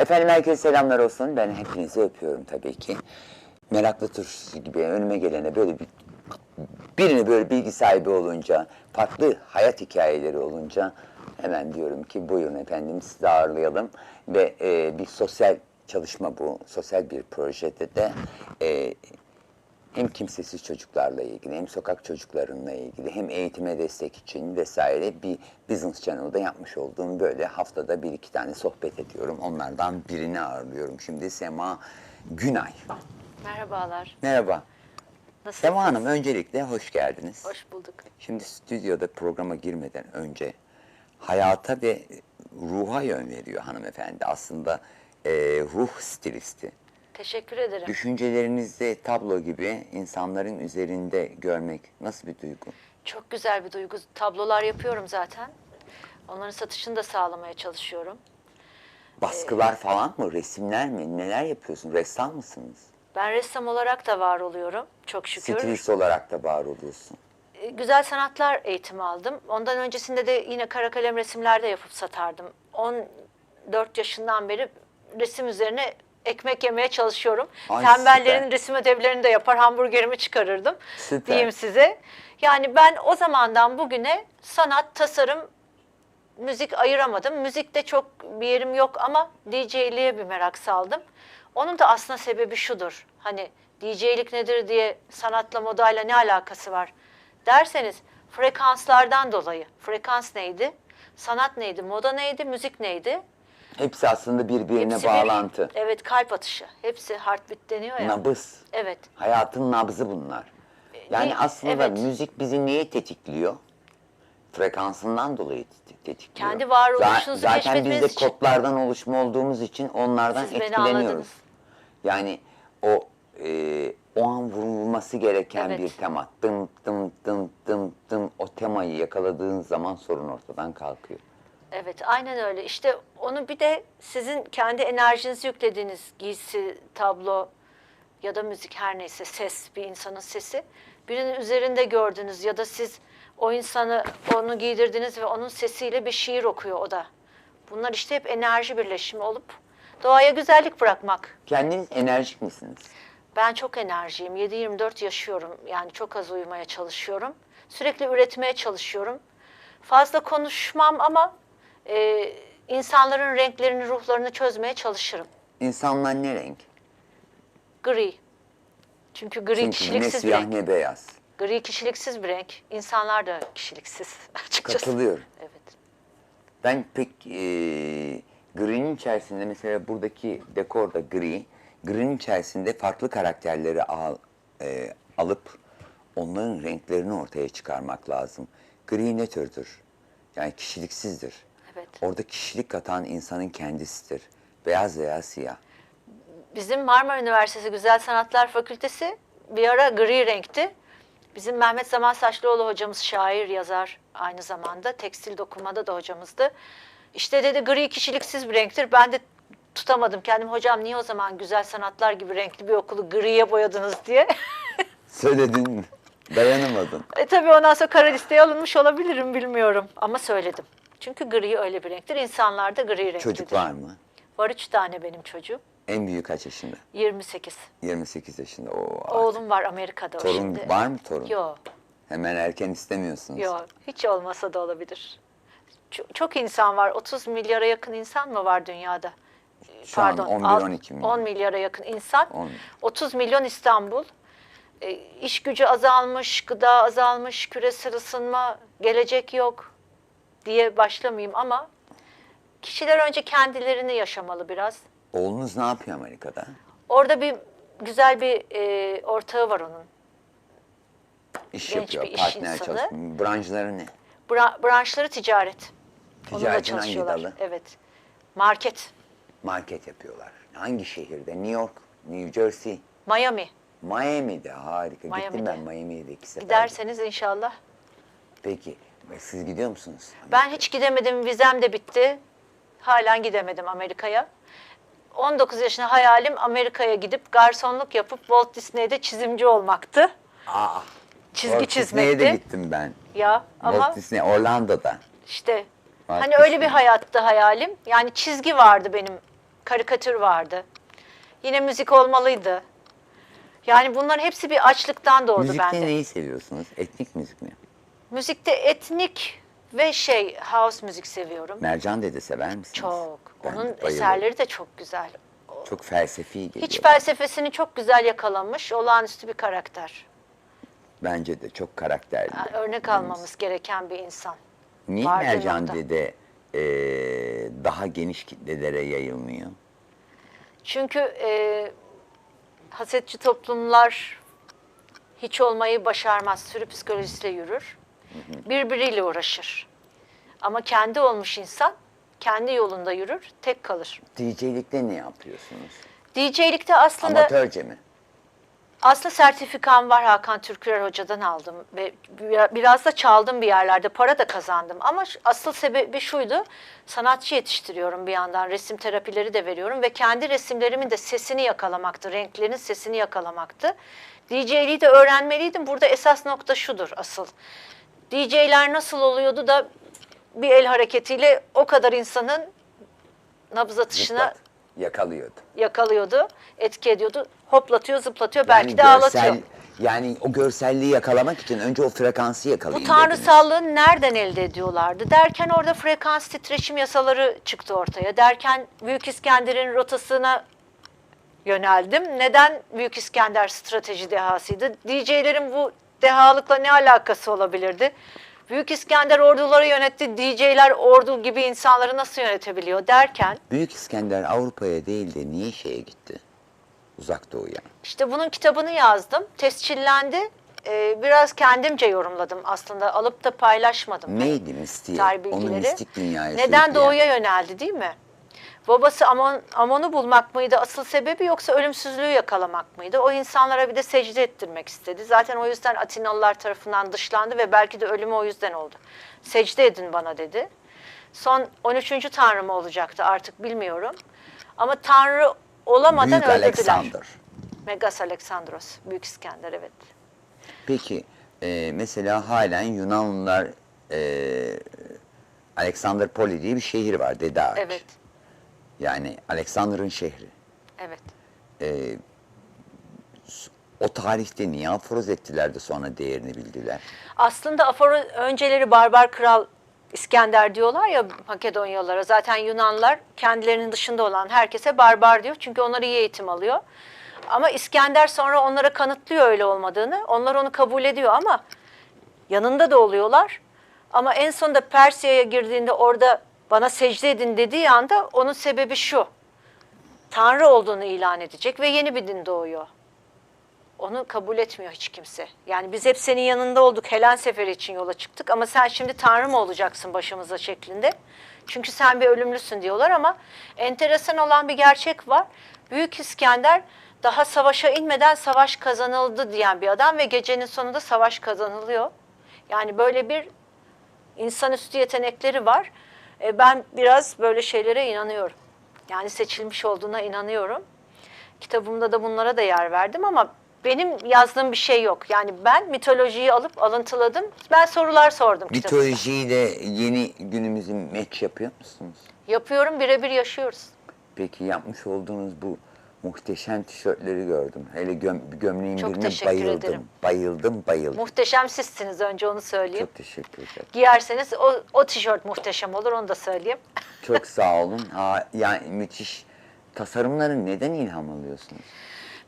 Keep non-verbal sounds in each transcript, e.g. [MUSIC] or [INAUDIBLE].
Efendim herkese selamlar olsun. Ben hepinizi öpüyorum tabii ki. Meraklı turşusu gibi önüme gelene böyle bir birine böyle bilgi sahibi olunca, farklı hayat hikayeleri olunca hemen diyorum ki buyurun efendim sizi ağırlayalım. Ve e, bir sosyal çalışma bu. Sosyal bir projede de e, hem kimsesiz çocuklarla ilgili hem sokak çocuklarıyla ilgili hem eğitime destek için vesaire bir Business Channel'da yapmış olduğum böyle haftada bir iki tane sohbet ediyorum. Onlardan birini ağırlıyorum. Şimdi Sema Günay. Merhabalar. Merhaba. Nasılsınız? Sema Hanım öncelikle hoş geldiniz. Hoş bulduk. Şimdi stüdyoda programa girmeden önce hayata ve ruha yön veriyor hanımefendi. Aslında e, ruh stilisti. Teşekkür ederim. Düşüncelerinizi tablo gibi insanların üzerinde görmek nasıl bir duygu? Çok güzel bir duygu. Tablolar yapıyorum zaten. Onların satışını da sağlamaya çalışıyorum. Baskılar falan mı? Resimler mi? Neler yapıyorsun? Ressam mısınız? Ben ressam olarak da var oluyorum. Çok şükür. Stilist olarak da var oluyorsun. E, Güzel sanatlar eğitimi aldım. Ondan öncesinde de yine kara kalem resimlerde yapıp satardım. 14 yaşından beri resim üzerine ekmek yemeye çalışıyorum. Ay, Tembellerin süper. resim ödevlerini de yapar hamburgerimi çıkarırdım. Süper. Diyeyim size. Yani ben o zamandan bugüne sanat, tasarım, müzik ayıramadım. Müzikte çok bir yerim yok ama DJ'liğe bir merak saldım. Onun da aslında sebebi şudur. Hani DJ'lik nedir diye sanatla modayla ne alakası var derseniz frekanslardan dolayı. Frekans neydi? Sanat neydi? Moda neydi? Müzik neydi? Hepsi aslında birbirine Hepsi bir- bağlantı. evet kalp atışı. Hepsi heartbeat deniyor ya. Nabız. Evet. Hayatın nabzı bunlar. Yani değil- aslında evet. müzik bizi niye tetikliyor? Frekansından dolayı te- tetikliyor. Kendi varoluşunuzu Zaten biz keşfetmeniz de için. kodlardan oluşma olduğumuz için onlardan Siz beni etkileniyoruz. anladınız. Yani o e, o an vurulması gereken Evet. bir tema. Dım dım dım dım dım o temayı yakaladığın zaman sorun ortadan kalkıyor. Evet, aynen öyle. İşte onu bir de sizin kendi enerjinizi yüklediğiniz giysi, tablo ya da müzik her neyse ses, bir insanın sesi. Birinin üzerinde gördünüz ya da siz o insanı onu giydirdiniz ve onun sesiyle bir şiir okuyor o da. Bunlar işte hep enerji birleşimi olup doğaya güzellik bırakmak. Kendiniz enerjik misiniz? Ben çok enerjiyim. 7-24 yaşıyorum. Yani çok az uyumaya çalışıyorum. Sürekli üretmeye çalışıyorum. Fazla konuşmam ama e, insanların renklerini, ruhlarını çözmeye çalışırım. İnsanlar ne renk? Gri. Çünkü gri Çünkü ne kişiliksiz bir siyah renk. ne beyaz. Gri kişiliksiz bir renk. İnsanlar da kişiliksiz [LAUGHS] açıkçası. Katılıyorum. Evet. Ben pek e, gri'nin içerisinde mesela buradaki dekor da gri. Gri'nin içerisinde farklı karakterleri al, e, alıp onların renklerini ortaya çıkarmak lazım. Gri ne türdür? Yani kişiliksizdir. Orada kişilik katan insanın kendisidir. Beyaz veya siyah. Bizim Marmara Üniversitesi Güzel Sanatlar Fakültesi bir ara gri renkti. Bizim Mehmet Zaman Saçlıoğlu hocamız şair, yazar aynı zamanda. Tekstil dokumada da hocamızdı. İşte dedi gri kişiliksiz bir renktir. Ben de tutamadım kendim. Hocam niye o zaman güzel sanatlar gibi renkli bir okulu griye boyadınız diye. [LAUGHS] Söyledin mi? Dayanamadın. e tabii ondan sonra kara listeye alınmış olabilirim bilmiyorum. Ama söyledim. Çünkü gri öyle bir renktir. İnsanlar da gri renklidir. Çocuk var mı? Var üç tane benim çocuğum. En büyük kaç yaşında? 28. 28 yaşında. Oo, artık. Oğlum var Amerika'da Torun şimdi. var mı torun? Yok. Hemen erken istemiyorsunuz. Yok, hiç olmasa da olabilir. Çok, çok insan var. 30 milyara yakın insan mı var dünyada? Şu an 11-12 milyon. 10 milyara yakın insan. 10. 30 milyon İstanbul. E, iş gücü azalmış, gıda azalmış, küresel ısınma, gelecek yok diye başlamayayım ama kişiler önce kendilerini yaşamalı biraz. Oğlunuz ne yapıyor Amerika'da? Orada bir güzel bir e, ortağı var onun. İş Genç yapıyor, bir iş partner insanı. çalışıyor. Branşları ne? Bra- branşları ticaret. Onunla Ticaretin hangi çalışıyorlar. dalı? Evet. Market. Market yapıyorlar. Hangi şehirde? New York, New Jersey, Miami. Miami'de. Harika. Gittim Miami'de. ben Miami'ye de iki sefer. Giderseniz inşallah. Peki. Siz gidiyor musunuz? Ben hiç gidemedim. Vizem de bitti. Halen gidemedim Amerika'ya. 19 yaşında hayalim Amerika'ya gidip garsonluk yapıp Walt Disney'de çizimci olmaktı. Aa, Çizgi Walt Disney'e de çizmekti. gittim ben. Ya ama Walt Disney, Orlando'da. işte Walt hani öyle bir Disney. hayattı hayalim. Yani çizgi vardı benim karikatür vardı. Yine müzik olmalıydı. Yani bunların hepsi bir açlıktan doğdu Müzikte bende. neyi seviyorsunuz? Etnik müzik mi? Müzikte etnik ve şey house müzik seviyorum. Mercan Dede sever misiniz? Çok. Ben Onun bayılırım. eserleri de çok güzel. Çok felsefi geliyor. Hiç felsefesini çok güzel yakalamış, olağanüstü bir karakter. Bence de çok karakterli. Yani örnek almamız gereken bir insan. Niye vardı Mercan. Dede eee, daha geniş kitlelere yayılmıyor? Çünkü e, hasetçi toplumlar hiç olmayı başarmaz. Sürü psikolojisiyle yürür. Birbiriyle uğraşır. Ama kendi olmuş insan kendi yolunda yürür, tek kalır. DJ'likte ne yapıyorsunuz? DJ'likte aslında Amatörce mi? aslında sertifikam var Hakan Türkürer hocadan aldım ve bir- biraz da çaldım bir yerlerde para da kazandım. Ama asıl sebebi şuydu. Sanatçı yetiştiriyorum bir yandan. Resim terapileri de veriyorum ve kendi resimlerimin de sesini yakalamaktı. Renklerin sesini yakalamaktı. DJ'liği de öğrenmeliydim. Burada esas nokta şudur asıl. DJ'ler nasıl oluyordu da bir el hareketiyle o kadar insanın nabız atışına Zıplat. Yakalıyordu. yakalıyordu, etki ediyordu. Hoplatıyor, zıplatıyor, belki de ağlatıyor. Yani o görselliği yakalamak için önce o frekansı Bu yakalayın dediniz. tanrısallığı nereden elde ediyorlardı? Derken orada frekans titreşim yasaları çıktı ortaya. Derken Büyük İskender'in rotasına yöneldim. Neden Büyük İskender strateji dehasıydı? DJ'lerin bu dehalıkla ne alakası olabilirdi? Büyük İskender orduları yönetti. DJ'ler ordu gibi insanları nasıl yönetebiliyor derken Büyük İskender Avrupa'ya değil de niye şeye gitti? Uzak Doğu'ya. İşte bunun kitabını yazdım. Tescillendi. Ee, biraz kendimce yorumladım aslında. Alıp da paylaşmadım. Neydi mistiği? tarih Onu bilgileri. mistik dünyaya Neden doğuya yöneldi değil mi? Babası Amon, Amon'u bulmak mıydı asıl sebebi yoksa ölümsüzlüğü yakalamak mıydı? O insanlara bir de secde ettirmek istedi. Zaten o yüzden Atinalılar tarafından dışlandı ve belki de ölümü o yüzden oldu. Secde edin bana dedi. Son 13. tanrı mı olacaktı artık bilmiyorum. Ama tanrı olamadan Büyük öldürdüler. Alexander. Megas Alexandros, Büyük İskender evet. Peki e, mesela halen Yunanlılar e, Alexander Poli diye bir şehir var Dede Ağaç. Evet, Yani Alexander'ın şehri. evet. E, s- o tarihte niye aforoz ettiler de sonra değerini bildiler? Aslında Aforo önceleri barbar kral İskender diyorlar ya Makedonyalılara. Zaten Yunanlar kendilerinin dışında olan herkese barbar diyor. Çünkü onlar iyi eğitim alıyor. Ama İskender sonra onlara kanıtlıyor öyle olmadığını. Onlar onu kabul ediyor ama yanında da oluyorlar. Ama en sonunda Persya'ya girdiğinde orada bana secde edin dediği anda onun sebebi şu. Tanrı olduğunu ilan edecek ve yeni bir din doğuyor. Onu kabul etmiyor hiç kimse. Yani biz hep senin yanında olduk. Helen Seferi için yola çıktık ama sen şimdi Tanrı mı olacaksın başımıza şeklinde. Çünkü sen bir ölümlüsün diyorlar ama enteresan olan bir gerçek var. Büyük İskender daha savaşa inmeden savaş kazanıldı diyen bir adam ve gecenin sonunda savaş kazanılıyor. Yani böyle bir insanüstü yetenekleri var. E, ben biraz böyle şeylere inanıyorum. Yani seçilmiş olduğuna inanıyorum. Kitabımda da bunlara da yer verdim ama benim yazdığım bir şey yok. Yani ben mitolojiyi alıp alıntıladım. Ben sorular sordum kitabımda. Mitolojiyle yeni günümüzü match yapıyor musunuz? Yapıyorum, birebir yaşıyoruz. Peki yapmış olduğunuz bu muhteşem tişörtleri gördüm. Hele göm, gömleğin Çok birine teşekkür bayıldım. ederim. Bayıldım, bayıldım. Muhteşem sizsiniz önce onu söyleyeyim. Çok teşekkür ederim. Giyerseniz o, o tişört muhteşem olur onu da söyleyeyim. [LAUGHS] Çok sağ olun. Ha, yani müthiş. Tasarımları neden ilham alıyorsunuz?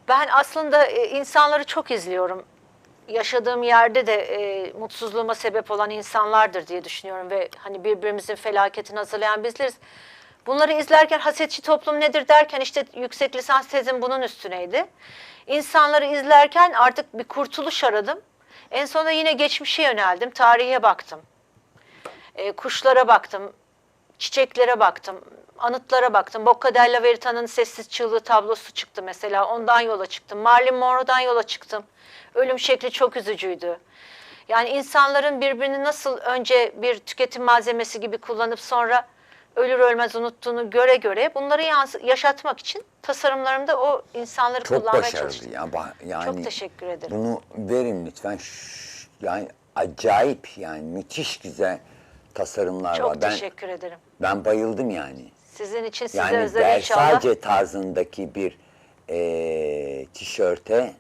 Ben aslında e, insanları çok izliyorum. Yaşadığım yerde de e, mutsuzluğuma sebep olan insanlardır diye düşünüyorum ve hani birbirimizin felaketini hazırlayan bizleriz. Bunları izlerken hasetçi toplum nedir derken işte yüksek lisans tezim bunun üstüneydi. İnsanları izlerken artık bir kurtuluş aradım. En sonunda yine geçmişe yöneldim, tarihe baktım. E, kuşlara baktım, çiçeklere baktım, anıtlara baktım. Bocca della Verita'nın sessiz çığlığı tablosu çıktı mesela. Ondan yola çıktım. Marilyn Monroe'dan yola çıktım. Ölüm şekli çok üzücüydü. Yani insanların birbirini nasıl önce bir tüketim malzemesi gibi kullanıp sonra ölür ölmez unuttuğunu göre göre bunları yaşatmak için tasarımlarımda o insanları Çok kullanmaya başarılı çalıştım. ya. Yani Çok teşekkür ederim. Bunu verin lütfen. Yani acayip yani müthiş güzel tasarımlar Çok var. Ben teşekkür ederim. ben bayıldım yani. Sizin için size Yani özel inşallah. Versace tarzındaki bir eee tişörte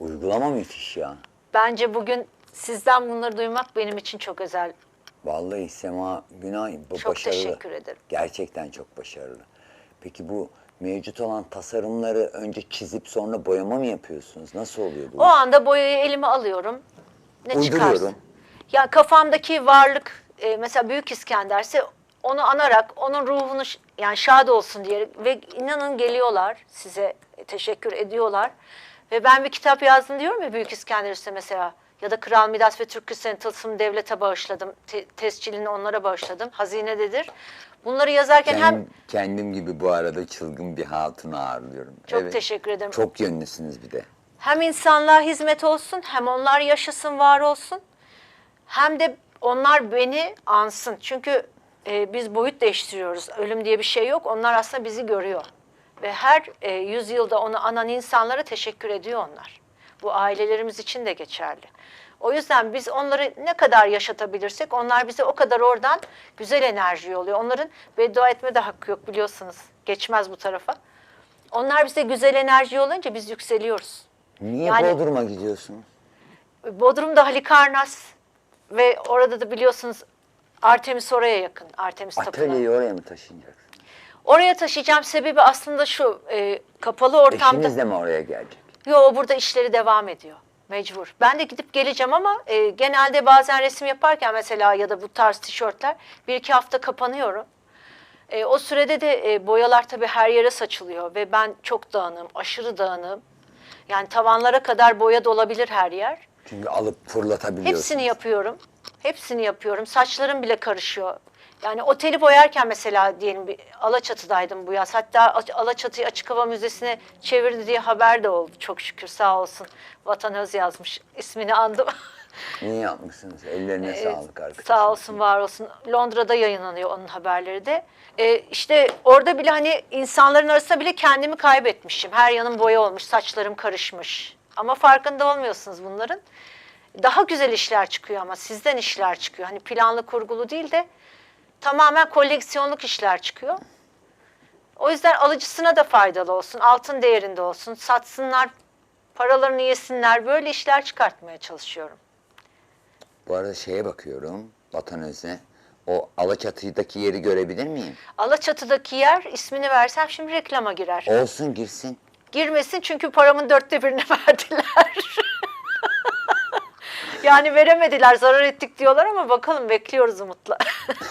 uygulama müthiş ya. Bence bugün sizden bunları duymak benim için çok özel. Vallahi Sema Günay bu Çok başarılı. teşekkür ederim. Gerçekten çok başarılı. Peki bu mevcut olan tasarımları önce çizip sonra boyama mı yapıyorsunuz? Nasıl oluyor bu? O anda boyayı elime alıyorum. Ne Uyduruyorum. çıkarsın? Ya kafamdaki varlık e, mesela Büyük İskender'se onu anarak onun ruhunu yani şad olsun diye ve inanın geliyorlar size teşekkür ediyorlar. Ve ben bir kitap yazdım diyorum ya Büyük İskender işte mesela ya da Kral Midas ve Türk Kürtüsü'nün tılsımı devlete bağışladım. Te- tescilini onlara bağışladım. Hazinededir. Bunları yazarken hem Kendim, kendim gibi bu arada çılgın bir hatunu ağırlıyorum. Çok teşekkür ederim. Çok yönlüsünüz bir de. hem insanlığa hizmet olsun, hem onlar yaşasın, var olsun. Hem de onlar beni ansın. Çünkü e, biz boyut değiştiriyoruz. Ölüm diye bir şey yok. Onlar aslında bizi görüyor. Ve her e, yüzyılda onu anan insanlara teşekkür ediyor onlar. Bu ailelerimiz için de geçerli. O yüzden biz onları ne kadar yaşatabilirsek onlar bize o kadar oradan güzel enerji oluyor. Onların beddua etme de hakkı yok biliyorsunuz. Geçmez bu tarafa. Onlar bize güzel enerji olunca biz yükseliyoruz. Niye Yani- Bodrum'a gidiyorsunuz? Bodrum'da Halikarnas ve orada da biliyorsunuz Artemis oraya yakın. Artemis Tapınağı. Atölyeyi oraya mı taşıyacaksınız? Oraya taşıyacağım sebebi aslında şu e, kapalı ortamda. Eşiniz de mi oraya gelecek? Yo burada işleri devam ediyor. Mecbur. Ben de gidip geleceğim ama e, genelde bazen resim yaparken mesela ya da bu tarz tişörtler bir iki hafta kapanıyorum. E, o sürede de e, boyalar tabii her yere saçılıyor ve ben çok dağınığım, aşırı dağınığım. Yani tavanlara kadar boya dolabilir her yer. Çünkü alıp fırlatabiliyorsunuz. Hepsini yapıyorum. Hepsini yapıyorum. Saçlarım bile karışıyor. Yani oteli boyarken mesela diyelim bir Alaçatı'daydım bu yaz. Hatta Alaçatı'yı Açık Hava Müzesi'ne çevirdi diye haber de oldu. Çok şükür sağ olsun. Vatan Öz yazmış. İsmini andım. [LAUGHS] Niye yapmışsınız? Ellerine Evet, sağlık arkadaşlar. Sağ olsun, var olsun. Londra'da yayınlanıyor onun haberleri de. Ee, işte orada bile hani insanların arasında bile kendimi kaybetmişim. Her yanım boya olmuş, saçlarım karışmış. Ama farkında olmuyorsunuz bunların. Daha güzel işler çıkıyor ama sizden işler çıkıyor. Hani planlı kurgulu değil de tamamen koleksiyonluk işler çıkıyor. O yüzden alıcısına da faydalı olsun, altın değerinde olsun, satsınlar, paralarını yesinler. Böyle işler çıkartmaya çalışıyorum. Bu arada şeye bakıyorum, Vatan Öz'e. O Alaçatı'daki yeri görebilir miyim? Alaçatı'daki yer ismini versem şimdi reklama girer. Olsun girsin. Girmesin çünkü paramın dörtte birini [LAUGHS] verdiler. Yani veremediler, zarar ettik diyorlar ama bakalım bekliyoruz umutla.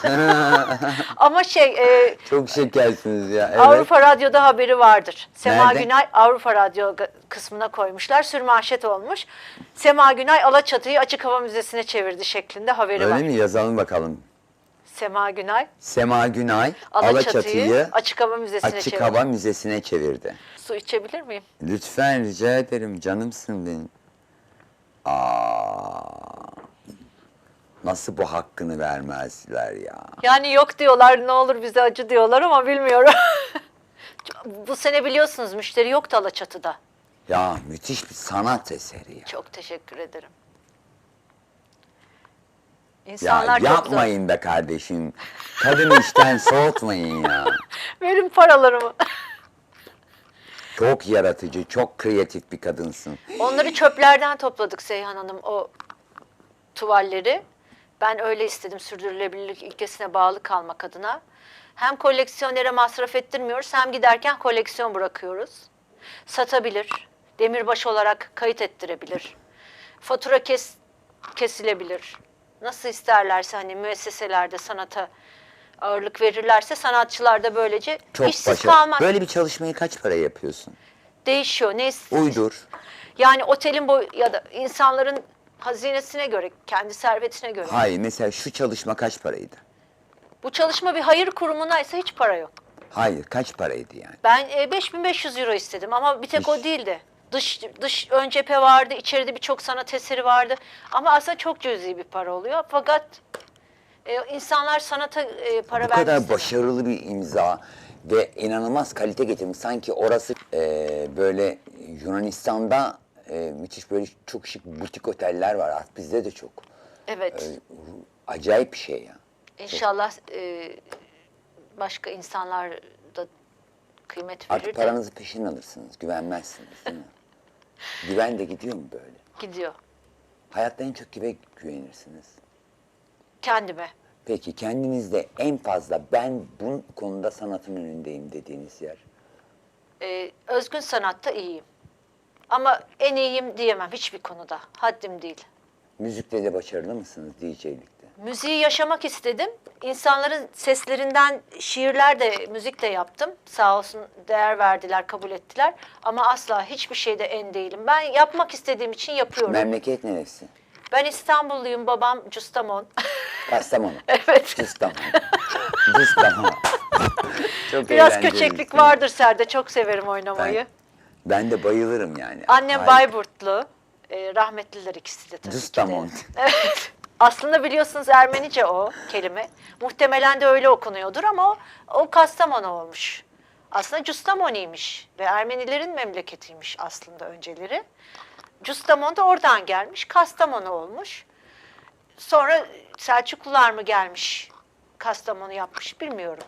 [LAUGHS] ama şey, e, Çok şekersiniz ya. Evet. Avrupa Radyo'da haberi vardır. Sema Nerede? Günay Avrupa Radyo kısmına koymuşlar. Sürmanşet olmuş. Sema Günay Alaçatı'yı Açık Hava Müzesi'ne çevirdi şeklinde haberi Öyle var. mi? Yazalım bakalım. Sema Günay Sema Günay Alaçatı'yı, Alaçatı'yı Açık Hava Müzesi'ne Açık çevirdi. Hava Müzesi'ne çevirdi. Su içebilir miyim? Lütfen rica ederim canımsın benim. Aa, nasıl bu hakkını vermezler ya? Yani yok diyorlar ne olur bize acı diyorlar ama bilmiyorum. [LAUGHS] Bu sene biliyorsunuz müşteri yoktu Alaçatı'da. Ya müthiş bir sanat eseri ya. Çok teşekkür ederim. Ya İnsanlar çok zor. yapmayın be kardeşim. Kadını işten [LAUGHS] soğutmayın ya. Verin paralarımı. Çok yaratıcı, çok kreatif bir kadınsın. Onları çöplerden topladık Seyhan Hanım o tuvalleri. Ben öyle istedim sürdürülebilirlik ilkesine bağlı kalmak adına. Hem koleksiyonere masraf ettirmiyoruz hem giderken koleksiyon bırakıyoruz. Satabilir, demirbaş olarak kayıt ettirebilir. Fatura kes, kesilebilir. Nasıl isterlerse hani müesseselerde sanata ağırlık verirlerse sanatçılar da böylece Çok işsiz başarılı. kalmaz. Böyle bir çalışmayı kaç para yapıyorsun? Değişiyor. Ne Uydur. yani otelin boy ya da insanların hazinesine göre, kendi servetine göre. Hayır mesela şu çalışma kaç paraydı? Bu çalışma bir hayır kurumuna ise hiç para yok. Hayır kaç paraydı yani? Ben e, 5500 euro istedim ama bir tek o İş. değildi. Dış dış ön cephe vardı, içeride birçok sanat eseri vardı. Ama aslında çok cüzi bir para oluyor. Fakat e, insanlar sanata e, para Bu vermek kadar başarılı bir imza ve inanılmaz kalite getirmiş. Sanki orası e, böyle Yunanistan'da e, müthiş böyle çok şık butik oteller var. Artık bizde de çok. Evet. Acayip bir şey ya. İnşallah e, başka insanlar da kıymet verir Artık de paranızı peşin alırsınız. Güvenmezsiniz değil mi? [LAUGHS] Güven de gidiyor mu böyle? gidiyor. Hayatta en çok kime güvenirsiniz? Kendime. Peki kendinizde en fazla ben bu konuda sanatın önündeyim dediğiniz yer? E, özgün sanatta iyiyim. Ama en iyiyim diyemem hiçbir konuda. Haddim değil. Müzikte de başarılı mısınız DJ'likte? Müziği yaşamak istedim. İnsanların seslerinden şiirler de, müzik de yaptım. Sağ olsun değer verdiler, kabul ettiler. Ama asla hiçbir şeyde en değilim. Ben yapmak istediğim için yapıyorum. Memleket neresi? Ben İstanbulluyum, babam Custamon. [LAUGHS] Kastamonu. [LAUGHS] evet. Cıstamon. Cıstamon. [LAUGHS] Çok Biraz eğlenceli köçeklik isim. vardır sende. Çok severim oynamayı. Ben, ben de bayılırım yani. Annem Harika. Bayburtlu. E, rahmetliler ikisi de tabii ki de. [LAUGHS] Evet. Aslında biliyorsunuz Ermenice o kelime. Muhtemelen de öyle okunuyordur ama o, o Kastamonu olmuş. Aslında Custamoni'ymiş ve Ermenilerin memleketiymiş aslında önceleri. Custamon da oradan gelmiş, Kastamonu olmuş. Sonra Selçuklular mı gelmiş, Kastamonu yapmış bilmiyorum.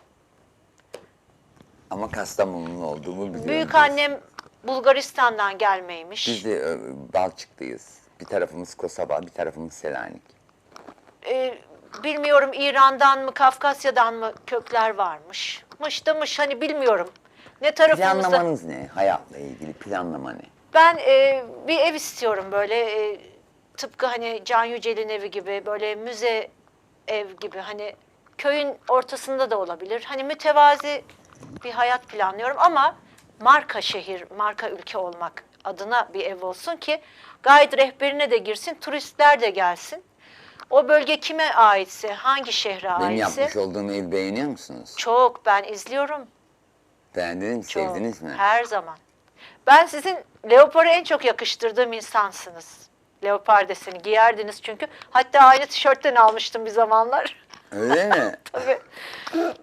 Ama Kastamonu'nun olduğumu biliyorum. Büyük annem Bulgaristan'dan gelmeymiş. Biz de e. Bir tarafımız Kosova, bir tarafımız Selanik. Ee, bilmiyorum İran'dan mı Kafkasya'dan mı kökler varmış. Mış da mış hani bilmiyorum. Ne tarafımızda. Planlamanız ne? Hayatla ilgili planlama ne? Ben e, bir ev istiyorum böyle e, tıpkı hani Can Yücel'in evi gibi böyle müze ev gibi hani köyün ortasında da olabilir. Hani mütevazi bir hayat planlıyorum ama marka şehir, marka ülke olmak adına bir ev olsun ki gayet rehberine de girsin, turistler de gelsin. O bölge kime aitse, hangi şehre Benim aitse yapmış olduğum evi beğeniyor musunuz? çok ben izliyorum. Beğendiniz mi? Çok. Sevdiniz mi? Her zaman. Ben sizin leoparı en çok yakıştırdığım insansınız. Leopar deseni giyerdiniz çünkü. Hatta aynı tişörtten almıştım bir zamanlar. Öyle mi? [LAUGHS] Tabii.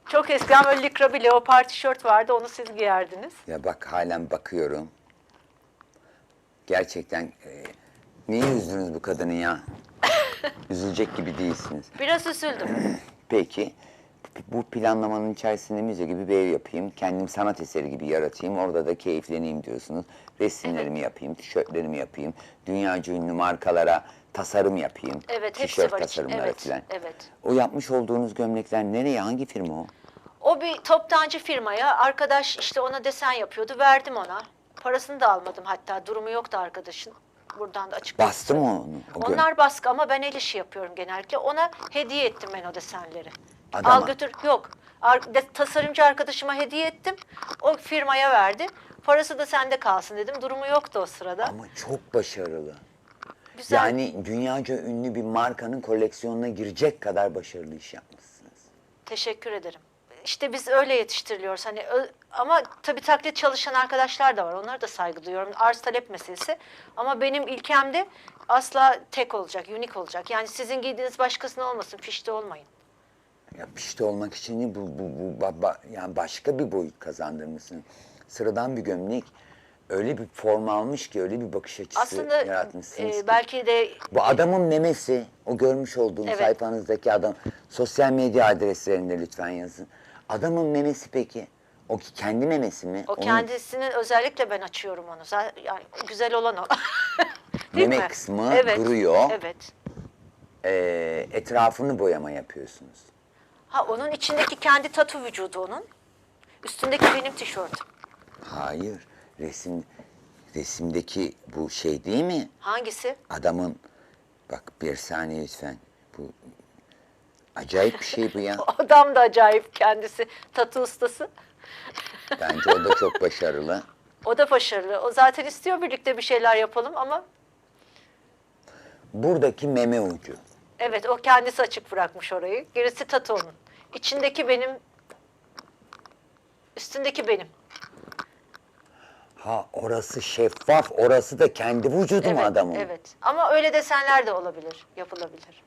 Çok eskiden böyle likra bir leopar tişört vardı. Onu siz giyerdiniz. Ya bak halen bakıyorum. Gerçekten e, niye üzdünüz bu kadını ya? [LAUGHS] Üzülecek gibi değilsiniz. Biraz üzüldüm. [CLEARS THROAT] Peki bu planlamanın içerisinde müze gibi bir ev yapayım. Kendim sanat eseri gibi yaratayım. Orada da keyifleneyim diyorsunuz. Resimlerimi yapayım, tişörtlerimi yapayım. Dünyaca ünlü markalara tasarım yapayım. Evet, hepsi Tişört var tasarımları Evet, falan. evet. O yapmış olduğunuz gömlekler nereye? Hangi firma o? O bir toptancı firmaya arkadaş işte ona desen yapıyordu. Verdim ona. Parasını da almadım hatta. Durumu yoktu arkadaşın. Buradan da açık. Bastı mı onu? O göm- Onlar baskı ama ben el işi yapıyorum genellikle. Ona hediye ettim ben o desenleri. Adama. Al götür. Yok. Tasarımcı arkadaşıma hediye ettim. O firmaya verdi. Parası da sende kalsın dedim. Durumu yoktu o sırada. Ama çok başarılı. Güzel. Yani dünyaca ünlü bir markanın koleksiyonuna girecek kadar başarılı iş yapmışsınız. Teşekkür ederim. İşte biz öyle yetiştiriliyoruz. Hani ama tabii taklit çalışan arkadaşlar da var. Onlara da saygı duyuyorum. Arz talep meselesi. Ama benim ilkemde asla tek olacak, unik olacak. Yani sizin giydiğiniz başkasına olmasın, fişte olmayın. Ya pişti olmak için değil, bu, bu, bu ba- ba- yani başka bir boyut kazandırmışsın. Sıradan bir gömlek öyle bir form almış ki, öyle bir bakış açısı Aslında yaratmışsınız e, ki. belki de Bu adamın memesi, o görmüş olduğum Evet. sayfanızdaki adam, sosyal medya adreslerinde lütfen yazın. Adamın memesi peki, o ki kendi memesi mi? o Onun kendisinin özellikle ben açıyorum onu. Zaten Yani güzel olan o. [LAUGHS] Meme mi? kısmı duruyor. Evet. e, etrafını boyama yapıyorsunuz. Ha onun içindeki kendi tatu vücudu onun. Üstündeki benim tişörtüm. Hayır, resim resimdeki bu şey değil mi? Hangisi? Adamın bak bir saniye lütfen. Bu acayip bir şey bu ya. [LAUGHS] Adam da acayip kendisi. Tatu ustası. [LAUGHS] Bence o da çok başarılı. O da başarılı. O zaten istiyor birlikte bir şeyler yapalım ama Buradaki meme ucu. Evet o kendisi açık bırakmış orayı. Gerisi tatu onun. İçindeki benim, üstündeki benim. Ha orası şeffaf, orası da kendi vücudu mu Evet, adamın? evet. Ama öyle desenler de olabilir, yapılabilir.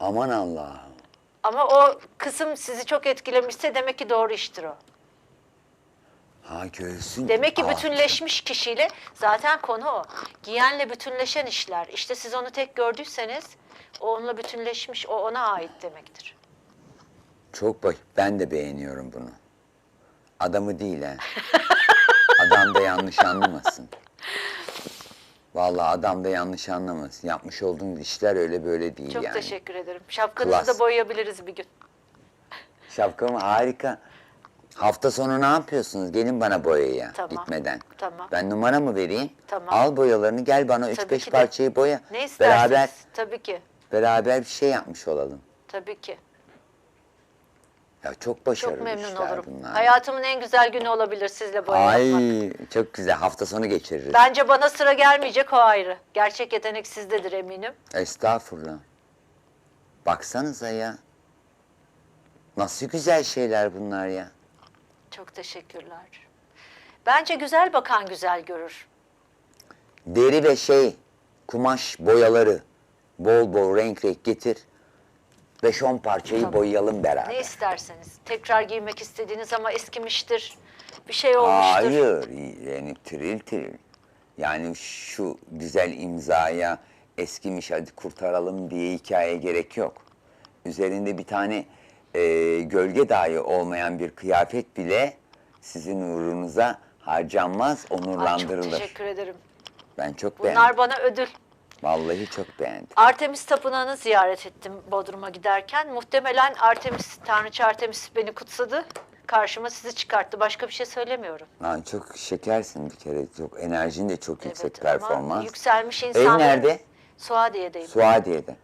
Aman Allah'ım. Ama o kısım sizi çok etkilemişse demek ki doğru iştir o. Ha göğsün. Demek ki bütünleşmiş kişiyle zaten konu o. Giyenle bütünleşen işler. İşte siz onu tek gördüyseniz O onunla bütünleşmiş, o ona ait demektir. Çok baş... Ben de beğeniyorum bunu. Adamı değil ha. [LAUGHS] Adam da yanlış anlamasın. Vallahi adam da yanlış anlamasın. Yapmış olduğunuz işler öyle böyle değil Çok yani. teşekkür ederim. Şapkanızı Klas. da boyayabiliriz bir gün. Şapkamı harika. Hafta sonu ne yapıyorsunuz? Gelin bana boyaya Tamam, gitmeden. tamam. Ben numara mı vereyim? Tamam. Al boyalarını gel bana Tabii 3-5 ki de. parçayı boya. Ne isterseniz. Beraber Tabii ki. beraber bir şey yapmış olalım. Tabii ki. Ya çok başarılı Çok memnun işler olurum. bunlar. Hayatımın en güzel günü olabilir sizle boya Ay yapmak. çok güzel. Hafta sonu geçiririz. Bence bana sıra gelmeyecek o ayrı. Gerçek yetenek sizdedir eminim. Estağfurullah. Baksanıza ya. Nasıl güzel şeyler bunlar ya. Çok teşekkürler. Bence güzel bakan güzel görür. Deri ve şey, kumaş boyaları bol bol renk renk getir. 5-10 parçayı Tamam. boyayalım beraber. Ne isterseniz. Tekrar giymek istediğiniz ama eskimiştir. Bir şey olmuştur. Hayır, yani tiril tiril. Yani şu güzel imzaya eskimiş hadi kurtaralım diye hikaye gerek yok. Üzerinde bir tane e, gölge dahi olmayan bir kıyafet bile sizin uğrunuza harcanmaz, Ay, çok onurlandırılır. teşekkür ederim. ben çok Bunlar beğendim. bana ödül. Vallahi çok beğendim. Artemis Tapınağı'nı ziyaret ettim Bodrum'a giderken. Muhtemelen Artemis, Tanrıçı Artemis beni kutsadı. Karşıma sizi çıkarttı. Başka bir şey söylemiyorum. Lan çok şekersin bir kere. Çok enerjin de çok yüksek Evet, ama performans. Yükselmiş Ev insanların... nerede? Suadiye'deyim. Suadiye'de.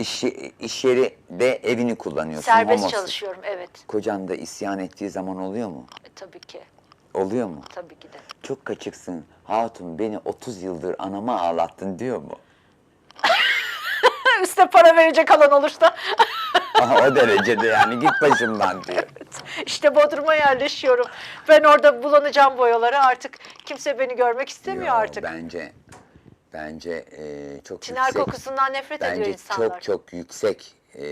İş, iş yeri de evini kullanıyorsun. Serbest office. çalışıyorum evet. Kocan da isyan ettiği zaman oluyor mu? E, tabii ki. Oluyor mu? Tabii ki de. Çok kaçıksın. Hatun beni 30 yıldır anama ağlattın diyor mu? [LAUGHS] Üste para verecek alan olursa. [LAUGHS] Aha, o derecede yani git başımdan diyor. [LAUGHS] işte Bodrum'a yerleşiyorum. Ben orada bulanacağım boyaları artık kimse beni görmek istemiyor Yo, artık. Bence bence e, çok Çınar yüksek. kokusundan nefret ediyor Bence insanlar. çok çok yüksek e,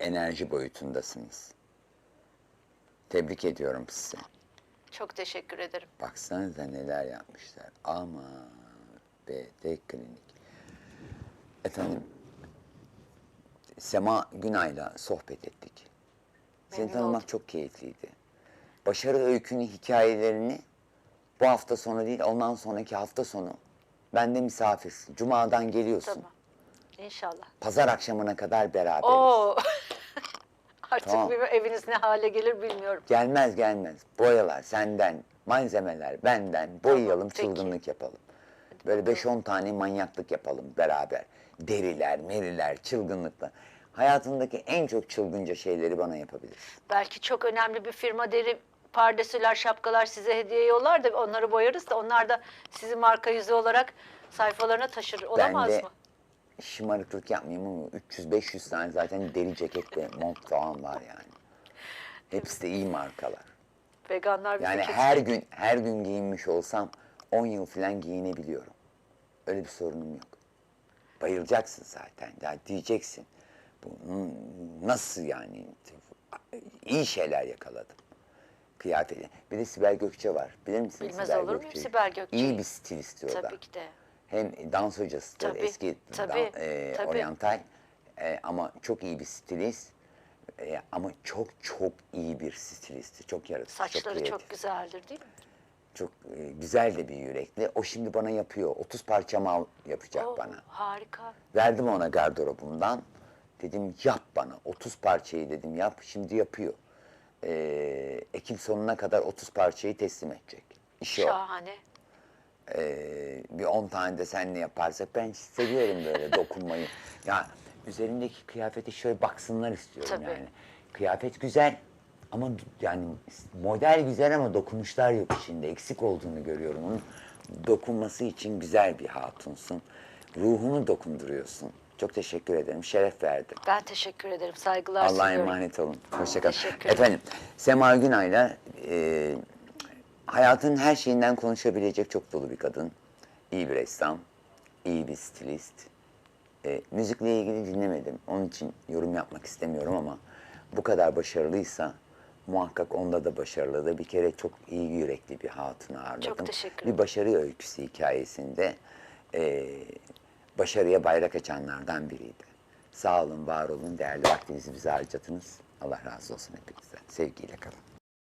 enerji boyutundasınız. Tebrik ediyorum sizi. Çok teşekkür ederim. Baksanıza neler yapmışlar. Ama BD Klinik. Efendim, Sema Günay'la sohbet ettik. Seni Memnun tanımak oldum. çok keyifliydi. Başarı öykünü, hikayelerini bu hafta sonu değil, ondan sonraki hafta sonu bende misafirsin. Cuma'dan geliyorsun. Tamam. İnşallah. Pazar akşamına kadar beraberiz. Oo. [LAUGHS] Artık Tamam. bilmiyorum, eviniz ne hale gelir bilmiyorum. Gelmez gelmez. Boyalar senden, malzemeler benden. Boyayalım, peki. çılgınlık yapalım. Böyle 5-10 tane manyaklık yapalım beraber. Deriler, meriler, çılgınlıkla. Hayatındaki en çok çılgınca şeyleri bana yapabilir. Belki çok önemli bir firma deri pardesüler, şapkalar size hediye yollar da onları boyarız da onlar da sizi marka yüzü olarak sayfalarına taşır. Olamaz ben de mı? şımarıklık yapmayayım ama 300-500 tane zaten deri ceket ve mont falan var yani. Hepsi de iyi markalar. Veganlar bizi Yani kesin- her gün her gün giyinmiş olsam 10 yıl falan giyinebiliyorum. Öyle bir sorunum yok. Bayılacaksın zaten. Ya diyeceksin. Bu nasıl yani? İyi şeyler yakaladım. Kıyafeti. Bir de Sibel Gökçe var. Bilir misiniz Bilmez Sibel olur muyum Gökçe'yi? Sibel Gökçe'yi? İyi bir stilist o da. Tabii ki de. Hem dans hocasıdır Tabii, eski tabii, dan- e, tabii. oryantal E, ama çok iyi bir stilist. E, ama çok çok iyi bir stilist. Çok yaratıcı, çok Saçları kreatif. çok güzeldir değil mi? Çok e, güzel de bir yürekli. O şimdi bana yapıyor. 30 parça mal yapacak Oo, bana. Harika. Verdim ona gardırobumdan. Dedim yap bana. 30 parçayı dedim yap. Şimdi yapıyor. E, Ekim sonuna kadar 30 parçayı teslim edecek. İşi o. Şahane. E, bir 10 tane de senle yaparsak ben seviyorum böyle [LAUGHS] dokunmayı. Ya üzerindeki kıyafete şöyle baksınlar istiyorum Tabii. yani. Kıyafet güzel ama yani model güzel ama dokunuşlar yok içinde. Eksik olduğunu görüyorum. Onun dokunması için güzel bir hatunsun. Ruhunu dokunduruyorsun. Çok teşekkür ederim. Şeref verdin. Ben teşekkür ederim. Saygılar Allah'a sunuyorum. emanet olun. Hoşçakalın. Efendim, Sema Günay'la e, hayatın her şeyinden konuşabilecek çok dolu bir kadın. İyi bir ressam, iyi bir stilist. E, müzikle ilgili dinlemedim. Onun için yorum yapmak istemiyorum ama bu kadar başarılıysa muhakkak onda da başarılıdır. Bir kere çok iyi yürekli bir hatun ağırladım. Çok teşekkür Bir ederim. başarı öyküsü hikayesinde e, başarıya bayrak açanlardan biriydi. Sağ olun, var olun, değerli vaktinizi bize harcadınız. Allah razı olsun hepinizden. Sevgiyle kalın.